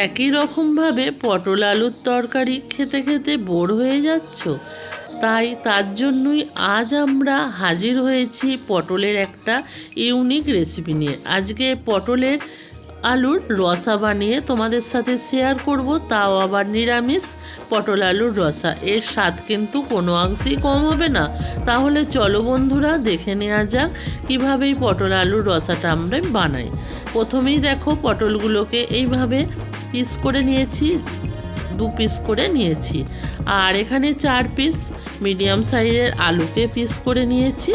একই রকমভাবে পটল আলুর তরকারি খেতে খেতে বোর হয়ে যাচ্ছ। তাই তার জন্যই আজ আমরা হাজির হয়েছি পটলের একটা ইউনিক রেসিপি নিয়ে। আজকে পটলের আলুর রসা বানিয়ে তোমাদের সাথে শেয়ার করব, তাও আবার নিরামিষ পটল আলুর রসা। এর স্বাদ কিন্তু কোনো অংশেই কম হবে না। তাহলে চলো বন্ধুরা, দেখে নেওয়া যাক কীভাবে এই পটল আলুর রসাটা আমরা বানাই। প্রথমেই দেখো পটলগুলোকে এইভাবে পিস করে নিয়েছি, দু পিস করে নিয়েছি। আর এখানে চার পিস মিডিয়াম সাইজের আলুকে পিস করে নিয়েছি।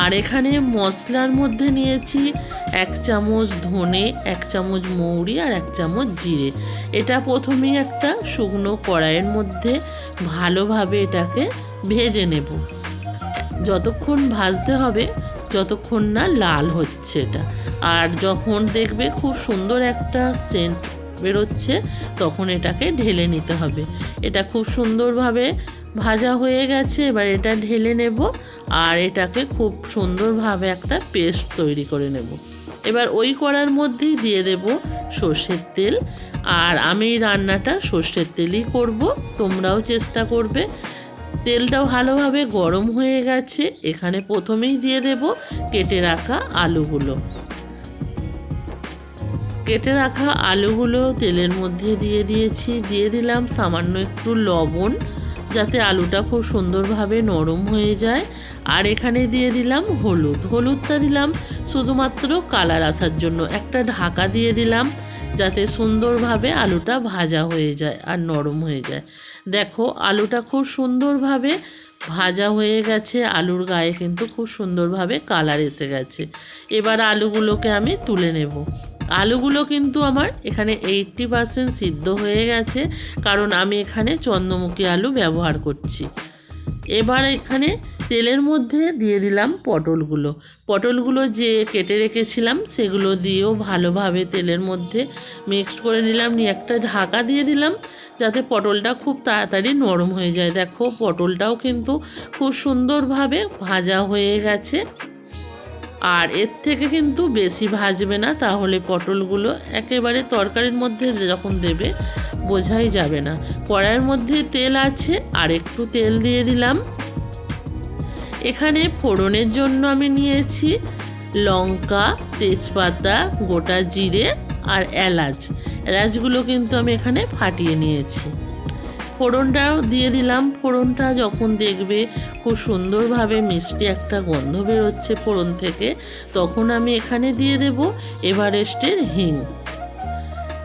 আর এখানে মশলার মধ্যে নিয়েছি এক চামচ ধনে, এক চামচ মৌরি আর এক চামচ জিরে। এটা প্রথমেই একটা শুকনো কড়াইয়ের মধ্যে ভালোভাবে এটাকে ভেজে নেব। যতক্ষণ ভাজতে হবে, যতক্ষণ না লাল হচ্ছে এটা। আর যখন দেখবে খুব সুন্দর একটা সেন্ট বেরোচ্ছে, তখন এটাকে ঢেলে নিতে হবে। এটা খুব সুন্দরভাবে ভাজা হয়ে গেছে, এবার এটা ঢেলে নেব আর এটাকে খুব সুন্দরভাবে একটা পেস্ট তৈরি করে নেব। এবার ওই কড়ার মধ্যেই দিয়ে দেব সর্ষের তেল। আর আমি রান্নাটা সর্ষের তেলই করব, তোমরাও চেষ্টা করবে। তেলটা ভালোভাবে গরম হয়ে গেছে। এখানে প্রথমেই দিয়ে দেব কেটে রাখা আলুগুলো। কেটে রাখা আলুগুলো তেলের মধ্যে দিয়ে দিয়েছি। দিয়ে দিলাম সামান্য একটু লবণ, যাতে আলুটা খুব সুন্দরভাবে নরম হয়ে যায়। আর এখানে দিয়ে দিলাম হলুদ। হলুদটা দিলাম শুধুমাত্র কালার আসার জন্য। একটা ঢাকা দিয়ে দিলাম। যাতে সুন্দরভাবে আলুটা ভাজা হয়ে যায় আর নরম হয়ে যায়। দেখো, আলুটা খুব সুন্দরভাবে ভাজা হয়ে গেছে, আলুর গায়ে কিন্তু খুব সুন্দরভাবে কালার এসে গেছে। এবার আলুগুলোকে আমি তুলে নেব। আলুগুলো কিন্তু আমার এখানে এইটটি পারসেন্ট সিদ্ধ হয়ে গেছে, কারণ আমি এখানে চন্দ্রমুখী আলু ব্যবহার করছি। এবার এখানে তেলের মধ্যে দিয়ে দিলাম পটলগুলো। পটলগুলো যে কেটে রেখেছিলাম, সেগুলো দিয়েও ভালোভাবে তেলের মধ্যে মিক্সড করে নিলাম। নিয়ে একটা ঢাকা দিয়ে দিলাম, যাতে পটলটা খুব তাড়াতাড়ি নরম হয়ে যায়। দেখো, পটলটাও কিন্তু খুব সুন্দরভাবে ভাজা হয়ে গেছে। আর এর থেকে কিন্তু বেশি ভাজবে না, তাহলে পটলগুলো একেবারে তরকারির মধ্যে যখন দেবে, বোঝাই যাবে না। কড়াইয়ের মধ্যে তেল আছে, আর একটু তেল দিয়ে দিলাম। এখানে ফোড়নের জন্য আমি নিয়েছি লঙ্কা, তেজপাতা, গোটা জিরে আর এলাচ। এলাচগুলো কিন্তু আমি এখানে ফাটিয়ে নিয়েছি। ফোড়নটাও দিয়ে দিলাম। ফোড়নটা যখন দেখবে খুব সুন্দরভাবে মিষ্টি একটা গন্ধ বেরোচ্ছে ফোড়ন থেকে, তখন আমি এখানে দিয়ে দেব এভারেস্টের হিং।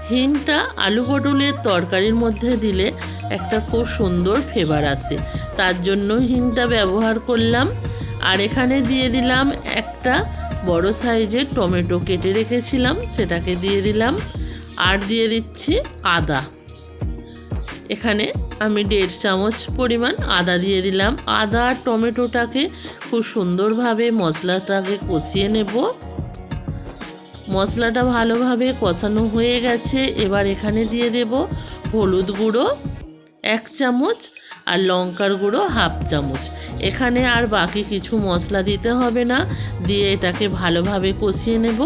হিংটা আলু পটলের তরকারির মধ্যে দিলে একটা খুব সুন্দর ফ্লেভার আসে। তার জন্য হিংটা ব্যবহার করলাম। আর এখানে দিয়ে দিলাম একটা বড় সাইজের টমেটো কেটে রেখেছিলাম, সেটাকে দিয়ে দিলাম। আর দিয়ে দিচ্ছি আদা। এখানে আমি দেড় চামচ পরিমাণ আদা দিয়ে দিলাম। আদা আর টমেটোটাকে খুব সুন্দরভাবে মশলাটাকে কষিয়ে নেব। মশলাটা ভালোভাবে কষানো হয়ে গেছে। এবার এখানে দিয়ে দেব হলুদ গুঁড়ো, এক চামচ আর লঙ্কার গুঁড়ো হাফ চামচ। এখানে আর বাকি কিছু মশলা দিতে হবে না, দিয়ে এটাকে ভালোভাবে কষিয়ে নেব।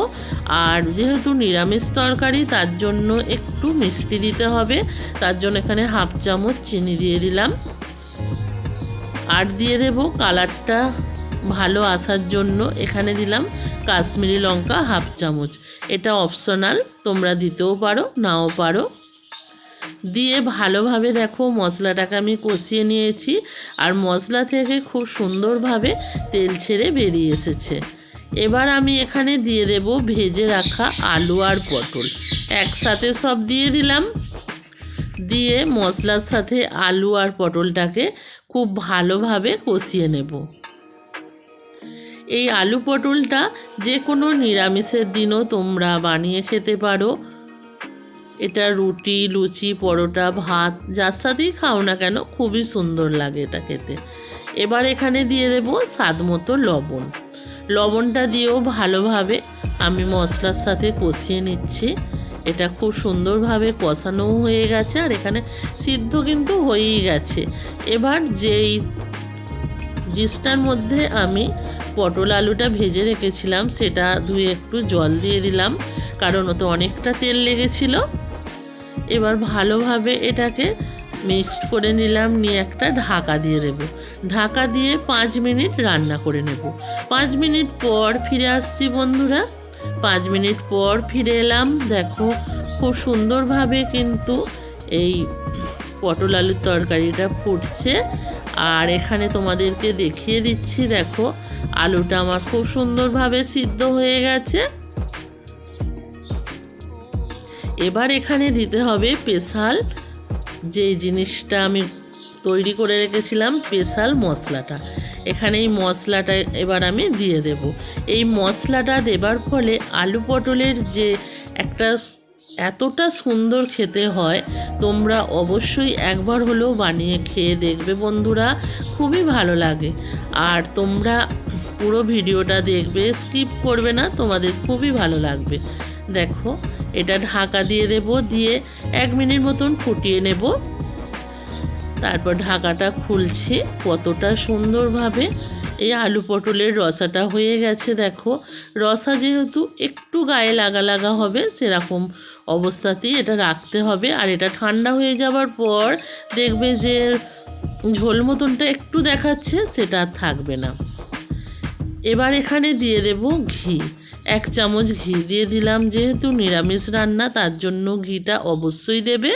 আর যেহেতু নিরামিষ তরকারি, তার জন্য একটু মিষ্টি দিতে হবে। তার জন্য এখানে হাফ চামচ চিনি দিয়ে দিলাম। আর দিয়ে দেব কালারটা ভালো আসার জন্য এখানে দিলাম কাশ্মীরি লঙ্কা হাফ চামচ। এটা অপশনাল, তোমরা দিতেও পারো, নাও পারো। দিয়ে ভালোভাবে দেখো মশলাটাকে আমি কষিয়ে নিয়েছি আর মশলা থেকে খুব সুন্দরভাবে তেল ছেড়ে বেরিয়ে এসেছে। এবার আমি এখানে দিয়ে দেব ভেজে রাখা আলু আর পটল। একসাথে সব দিয়ে দিলাম। দিয়ে মশলার সাথে আলু আর পটলটাকে খুব ভালোভাবে কষিয়ে নেব। এই আলু পটলটা যে কোনো নিরামিষের দিনও তোমরা বানিয়ে খেতে পারো। এটা রুটি, লুচি, পরোটা, ভাত, যার সাথেই খাও না কেন খুবই সুন্দর লাগে এটা খেতে। এবার এখানে দিয়ে দেব স্বাদ মতো লবণ। লবণটা দিয়েও ভালোভাবে আমি মশলার সাথে কষিয়ে নিচ্ছি। এটা খুব সুন্দরভাবে কষানোও হয়ে গেছে আর এখানে সিদ্ধ কিন্তু হয়েই গেছে। এবার যেই ডিশটার মধ্যে আমি পটল আলুটা ভেজে রেখেছিলাম, সেটা ধুয়ে একটু জল দিয়ে দিলাম, কারণ ওতে অনেকটা তেল লেগেছিল। এবার ভালোভাবে এটাকে মিক্সড করে নিলাম, নিয়ে একটা ঢাকা দিয়ে দেব ঢাকা দিয়ে পাঁচ মিনিট রান্না করে নেব। পাঁচ মিনিট পর ফিরে আসছি বন্ধুরা। পাঁচ মিনিট পর ফিরে এলাম। দেখো, খুব সুন্দরভাবে কিন্তু এই পটল আলুর তরকারিটা ফুটছে। আর এখানে তোমাদেরকে দেখিয়ে দিচ্ছি, দেখো, আলুটা আমার খুব সুন্দরভাবে সিদ্ধ হয়ে গেছে। এবার এখানে দিতে হবে স্পেশাল যে জিনিসটা আমি তৈরি করে রেখেছিলাম, স্পেশাল মশলাটা। এখানে এই মশলাটা এবার আমি দিয়ে দেব। এই মশলাটা দেবার ফলে আলু পটলের যে একটা এতটা সুন্দর খেতে হয়, তোমরা অবশ্যই একবার হলেও বানিয়ে খেয়ে দেখবে বন্ধুরা, খুবই ভালো লাগে। আর তোমরা পুরো ভিডিওটা দেখবে, স্কিপ করবে না, তোমাদের খুবই ভালো লাগবে। দেখো এটা ঢাকা দিয়ে দেব, দিয়ে এক মিনিট মতন ফুটিয়ে নেব। তারপর ঢাকাটা খুলছি, কতটা সুন্দরভাবে। এই আলু পটলের রসাটা হয়ে গেছে, দেখো। রসা যেহেতু একটু গায়ে লাগা লাগা হবে, সেরকম অবস্থাতেই এটা রাখতে হবে। আর এটা ঠান্ডা হয়ে যাওয়ার পর দেখবে যে ঝোল মতনটা একটু দেখাচ্ছে, সেটা আর থাকবে না। এবার এখানে দিয়ে দেব ঘি। এক চামচ ঘি দিয়ে দিলাম, যেহেতু নিরামিষ রান্না, তার জন্য ঘিটা অবশ্যই দেবে।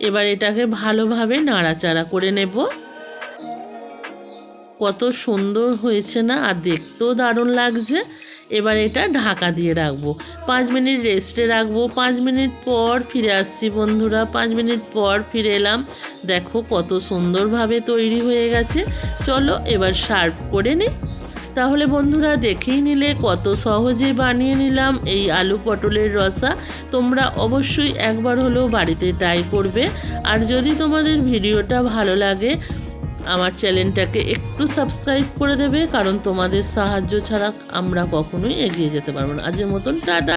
এবার এটাকে ভালোভাবে নাড়াচাড়া করে নেব। কত সুন্দর হয়েছে না, আর দেখতেও দারুণ লাগছে। এবার এটা ঢাকা দিয়ে রাখব। পাঁচ মিনিট রেস্টে রাখব। পাঁচ মিনিট পর ফিরে আসছি বন্ধুরা, পাঁচ মিনিট পর ফিরে এলাম। দেখো কত সুন্দরভাবে তৈরি হয়ে গেছে। চলো এবার সার্ভ করে নিই। তাহলে বন্ধুরা দেখেই নিলে কত সহজে বানিয়ে নিলাম এই আলু পটলের রসা। তোমরা অবশ্যই একবার হলেও বাড়িতে ট্রাই করবে। আর যদি তোমাদের ভিডিওটা ভালো লাগে, আমার চ্যানেলটাকে একটু সাবস্ক্রাইব করে দেবে, কারণ তোমাদের সাহায্য ছাড়া আমরা কখনোই এগিয়ে যেতে পারব না। আজের মতন, টাটা।